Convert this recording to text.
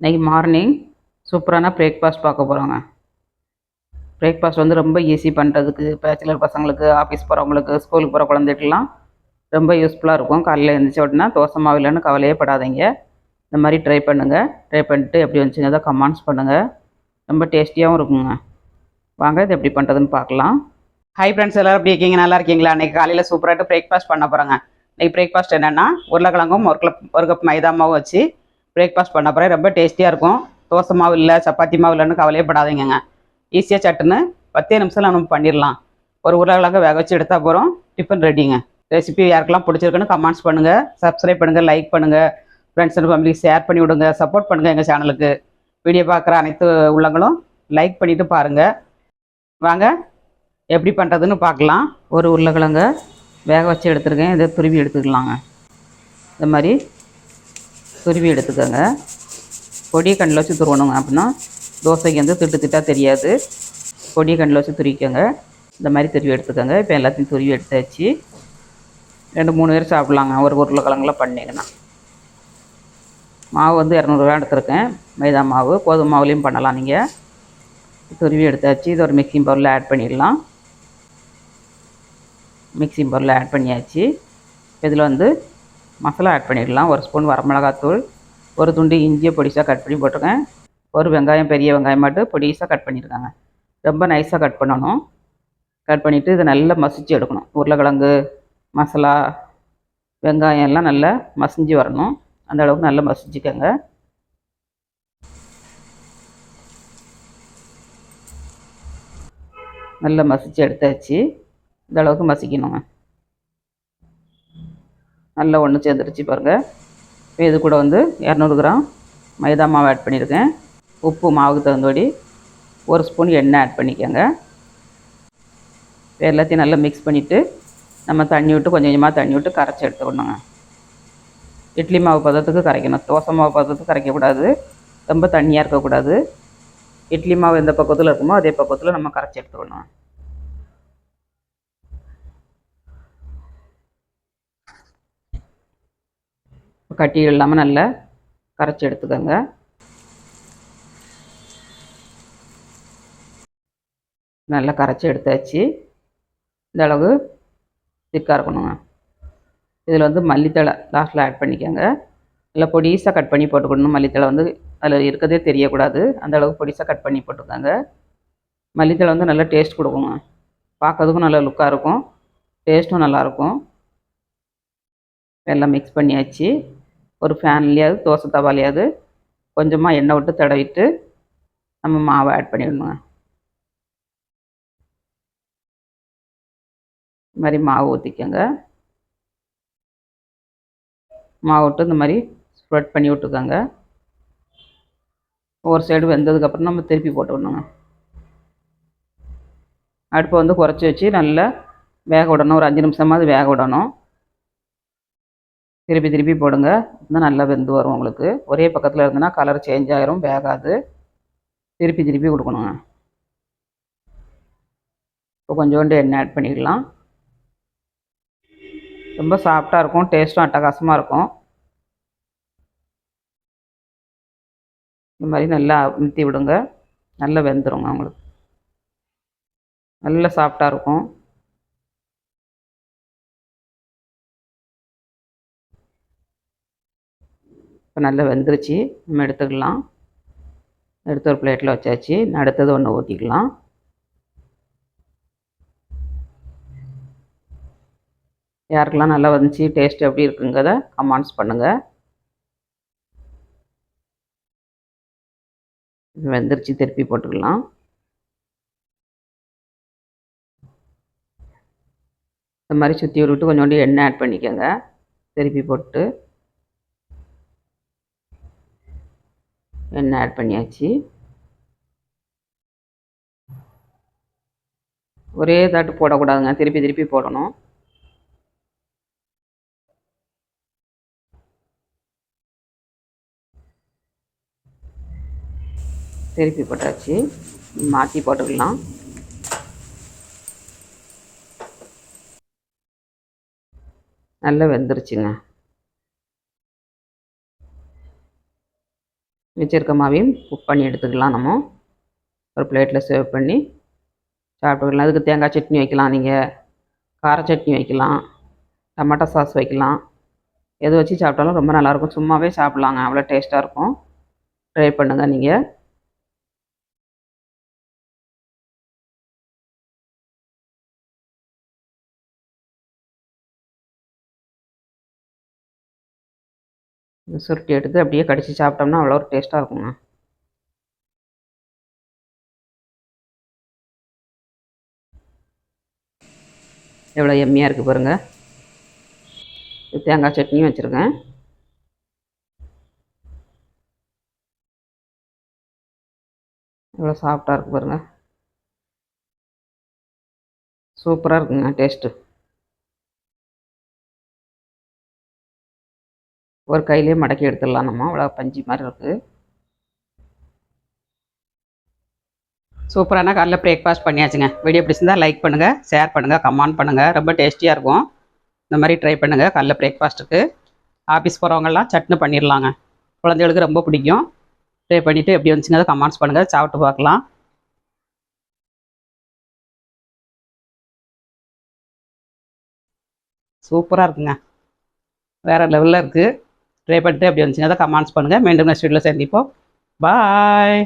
இன்றைக்கி மார்னிங் சூப்பரான பிரேக்ஃபாஸ்ட் பார்க்க போகிறோங்க பிரேக்ஃபாஸ்ட் வந்து ரொம்ப ஈஸி பண்ணுறதுக்கு பேச்சுலர் பசங்களுக்கு ஆஃபீஸ் போகிறவங்களுக்கு ஸ்கூலுக்கு போகிற குழந்தைகளுக்குலாம் ரொம்ப யூஸ்ஃபுல்லாக இருக்கும். காலையில் எழுந்திரிச்ச உடனே தோசை மாவு இல்லைன்னு கவலையே படாதீங்க. இந்த மாதிரி ட்ரை பண்ணுங்கள் ட்ரை பண்ணிட்டு எப்படி வந்துச்சுங்க தான் கமெண்ட்ஸ் பண்ணுங்கள் ரொம்ப டேஸ்டியாகவும் இருக்குங்க. வாங்க இது எப்படி பண்ணுறதுன்னு பார்க்கலாம். ஹை ஃப்ரெண்ட்ஸ் எல்லோரும் எப்படி இருக்கீங்க? நல்லா இருக்கீங்களா? அன்றைக்கி காலையில் சூப்பராகிட்டு பிரேக்ஃபாஸ்ட் பண்ண போகிறேங்க இன்றைக்கி பிரேக்ஃபாஸ்ட் என்னென்னா உருளைக்கிழங்கும் ஒரு கப் ஒரு கப் மைதா மாவும் வச்சு பிரேக்ஃபாஸ்ட் பண்ண போகிறேன் ரொம்ப டேஸ்டியாக இருக்கும். தோசை மாவு இல்லை சப்பாத்தி மாவு இல்லைன்னு கவலையே படாதீங்க ஈஸியாக சட்டுன்னு பத்தே நிமிஷம் நம்ம பண்ணிடலாம். ஒரு உருளைக்கிழங்கு வேக வச்சு எடுத்தால் போகிறோம் டிஃபன் ரெடிங்க ரெசிபி யாருக்கெல்லாம் பிடிச்சிருக்குன்னு கமெண்ட்ஸ் பண்ணுங்கள் சப்ஸ்கிரைப் பண்ணுங்கள் லைக் பண்ணுங்கள் ஃப்ரெண்ட்ஸ் அண்ட் ஃபேமிலிக்கு ஷேர் பண்ணி விடுங்க. சப்போர்ட் பண்ணுங்கள் எங்கள் சேனலுக்கு வீடியோ பார்க்குற அனைத்து உள்ளங்களும் லைக் பண்ணிவிட்டு பாருங்கள் வாங்க எப்படி பண்ணுறதுன்னு பார்க்கலாம். ஒரு உருளைக்கிழங்க வேக வச்சு எடுத்துருக்கேன். இதை துருவி எடுத்துக்கலாங்க. இந்த மாதிரி துருவி எடுத்துக்கோங்க. பொடியை கண்ணில் வச்சு துருவணுங்க அப்படின்னா தோசைக்கு வந்து திட்டு திட்டாக தெரியாது. பொடியை கண்ணில் வச்சு துருவிக்கோங்க. இந்த மாதிரி துருவி எடுத்துக்கோங்க. இப்போ எல்லாத்தையும் துருவி எடுத்தாச்சு. ரெண்டு மூணு பேர் சாப்பிட்லாங்க. ஒரு உருளைக்கிழங்குலாம் பண்ணிங்கன்னா. மாவு வந்து இரநூறுவா எடுத்துருக்கேன். மைதா மாவு கோதுமை மாவுலேயும் பண்ணலாம் நீங்கள் துருவி எடுத்தாச்சு. இது ஒரு மிக்சிங் பவுலில் ஆட் பண்ணிடலாம். மிக்சிங் பவுலில் ஆட் பண்ணியாச்சு. இதில் வந்து மசாலா ஆட் பண்ணிடலாம் ஒரு ஸ்பூன் வரமிளகாத்தூள் ஒரு துண்டு இஞ்சியை பொடிசாக கட் பண்ணி போட்டிருக்கேன். ஒரு வெங்காயம் பெரிய வெங்காயம் மட்டும் பொடிசாக கட் பண்ணியிருக்காங்க. ரொம்ப நைஸாக கட் பண்ணணும். கட் பண்ணிவிட்டு இதை நல்லா மசிச்சு எடுக்கணும். உருளைக்கிழங்கு மசாலா வெங்காயம் எல்லாம் நல்லா மசிஞ்சு வரணும். அந்த அளவுக்கு நல்லா மசிச்சுக்கோங்க. நல்லா மசிச்சு எடுத்தாச்சு. இந்த அளவுக்கு மசிக்கணுங்க. நல்லா ஒன்று சேர்ந்துருச்சு பாருங்கள் இது கூட வந்து இரநூறு கிராம் மைதா மாவு ஆட் பண்ணியிருக்கேன். உப்பு மாவுக்கு தகுந்தபடி ஒரு ஸ்பூன் எண்ணெய் ஆட் பண்ணிக்கோங்க. எல்லாத்தையும் நல்லா மிக்ஸ் பண்ணிவிட்டு நம்ம தண்ணி விட்டு கொஞ்சம் கொஞ்சமாக தண்ணி விட்டு கரைச்சி எடுத்துக்கணுங்க. இட்லி மாவு பதத்துக்கு கரைக்கணும். தோசை மாவு பதத்துக்கு கரைக்கக்கூடாது. ரொம்ப தண்ணியாக இருக்கக்கூடாது. இட்லி மாவு எந்த பக்கத்தில் இருக்குமோ அதே பக்கத்தில் நம்ம கரைச்சி எடுத்துக்கணும். கட்டி இல்லாமல் நல்லா கரைச்சி எடுத்துக்கோங்க. நல்லா கரைச்சி எடுத்தாச்சு. இந்த அளவு திக்காக இருக்கணுங்க. இதில் வந்து மல்லித்தழை லாஸ்ட்டில் ஆட் பண்ணிக்கோங்க. நல்லா பொடிசாக கட் பண்ணி போட்டுக்கணும். மல்லித்தழை வந்து அதில் இருக்கதே தெரியக்கூடாது. அந்த அளவுக்கு பொடிசாக கட் பண்ணி போட்டுக்கோங்க. மல்லித்தழை வந்து நல்லா டேஸ்ட் கொடுக்குங்க. பார்க்கறதுக்கும் நல்லா லுக்காக இருக்கும். டேஸ்ட்டும் நல்லாயிருக்கும் எல்லாம் மிக்ஸ் பண்ணியாச்சு. ஒரு ஃபேன்லேயாவது தோசை தவாலையாவது கொஞ்சமாக எண்ணெய் விட்டு தடவிட்டு நம்ம மாவை ஆட் பண்ணிடணுங்க. இது மாதிரி மாவு ஊற்றிக்கோங்க மாவு விட்டு இந்த மாதிரி ஸ்ப்ரெட் பண்ணி விட்டுக்கோங்க. ஒரு சைடு வெந்ததுக்கப்புறம் நம்ம திருப்பி போட்டு விடணுங்க. அடுப்பை வந்து குறைச்சி வச்சு நல்லா வேக விடணும். ஒரு அஞ்சு நிமிஷமாவது வேக விடணும். திருப்பி திருப்பி போடுங்க. இன்னும் நல்லா வெந்து வரும் உங்களுக்கு. ஒரே பக்கத்தில் இருந்ததுன்னா கலர் சேஞ்ச் ஆகிரும் வேகாது. திருப்பி திருப்பி கொடுக்கணுங்க. இப்போ கொஞ்சோண்டு எண்ணெய் ஆட் பண்ணிக்கலாம். ரொம்ப சாஃப்டாக இருக்கும் டேஸ்ட்டும் அட்டகாசமாக இருக்கும். இந்த மாதிரி நல்லா அமுத்தி விடுங்க. நல்லா வெந்துருங்க உங்களுக்கு. நல்லா சாஃப்டாக இருக்கும். இப்போ நல்லா வெந்துருச்சு. நம்ம எடுத்துக்கலாம். எடுத்து ஒரு பிளேட்டில் வச்சாச்சு. அடுத்தது ஒன்று ஊற்றிக்கலாம் யாருக்கெல்லாம் நல்லா வந்துச்சு டேஸ்ட் எப்படி இருக்குங்கிறத கமெண்ட்ஸ் பண்ணுங்கள் வெந்துருச்சு திருப்பி போட்டுக்கலாம். இந்த மாதிரி சுற்றி விட்டுட்டு கொஞ்சோண்டு எண்ணெய் ஆட் பண்ணிக்கோங்க. திருப்பி போட்டு. எண்ணெய் ஆட் பண்ணியாச்சு. ஒரே தாட்டு போடக்கூடாதுங்க. திருப்பி திருப்பி போடணும். திருப்பி போட்டாச்சு. மாற்றி போட்டுக்கலாம். நல்லா வெந்துருச்சுங்க. வச்சுருக்க மாவையும் குக் பண்ணி எடுத்துக்கலாம் நம்ம. ஒரு பிளேட்டில் சேவ் பண்ணி சாப்பிட்டுக்கலாம் அதுக்கு தேங்காய் சட்னி வைக்கலாம் நீங்கள் கார சட்னி வைக்கலாம். டமாட்டோ சாஸ் வைக்கலாம். எது வச்சு சாப்பிட்டாலும் ரொம்ப நல்லாயிருக்கும் சும்மாவே சாப்பிட்லாங்க. அவ்வளோ டேஸ்ட்டாக இருக்கும். ட்ரை பண்ணுங்கள் நீங்கள் சுருட்டி எடுத்து அப்படியே கடிச்சு சாப்பிட்டோம்னா அவ்வளோ ஒரு டேஸ்ட்டாக இருக்குங்க. எவ்வளோ எம்மியாக இருக்குது பாருங்கள் தேங்காய் சட்னியும் வச்சுருக்கேன். எவ்வளோ சாஃப்டாக இருக்குது பாருங்கள் சூப்பராக இருக்குங்க டேஸ்ட்டு ஒரு கையிலே மடக்கி எடுத்துடலாம் நம்ம. அவ்வளோ பஞ்சு மாதிரி இருக்குது சூப்பரான காலைல பிரேக்ஃபாஸ்ட் பண்ணியாச்சுங்க. வீடியோ பிடிச்சிருந்தா லைக் பண்ணுங்கள் ஷேர் பண்ணுங்கள் கமெண்ட் பண்ணுங்கள் ரொம்ப டேஸ்டியாக இருக்கும். இந்த மாதிரி ட்ரை பண்ணுங்கள் காலைல பிரேக்ஃபாஸ்ட்டுக்கு ஆஃபீஸ் போகிறவங்கலாம் சட்னி பண்ணிடலாங்க. குழந்தைகளுக்கு ரொம்ப பிடிக்கும். ட்ரை பண்ணிவிட்டு எப்படி வந்துச்சுங்க அதை கமெண்ட்ஸ் பண்ணுங்கள் சாப்பிட்டு பார்க்கலாம். சூப்பராக இருக்குங்க. வேறு லெவலில் இருக்குது ட்ரை பண்ணிட்டு அப்படி வந்துச்சுன்னா அதை கமெண்ட்ஸ் பண்ணுங்கள் மீண்டும் நெக்ஸ்ட் வீடியோவில் சந்திப்போம். பாய்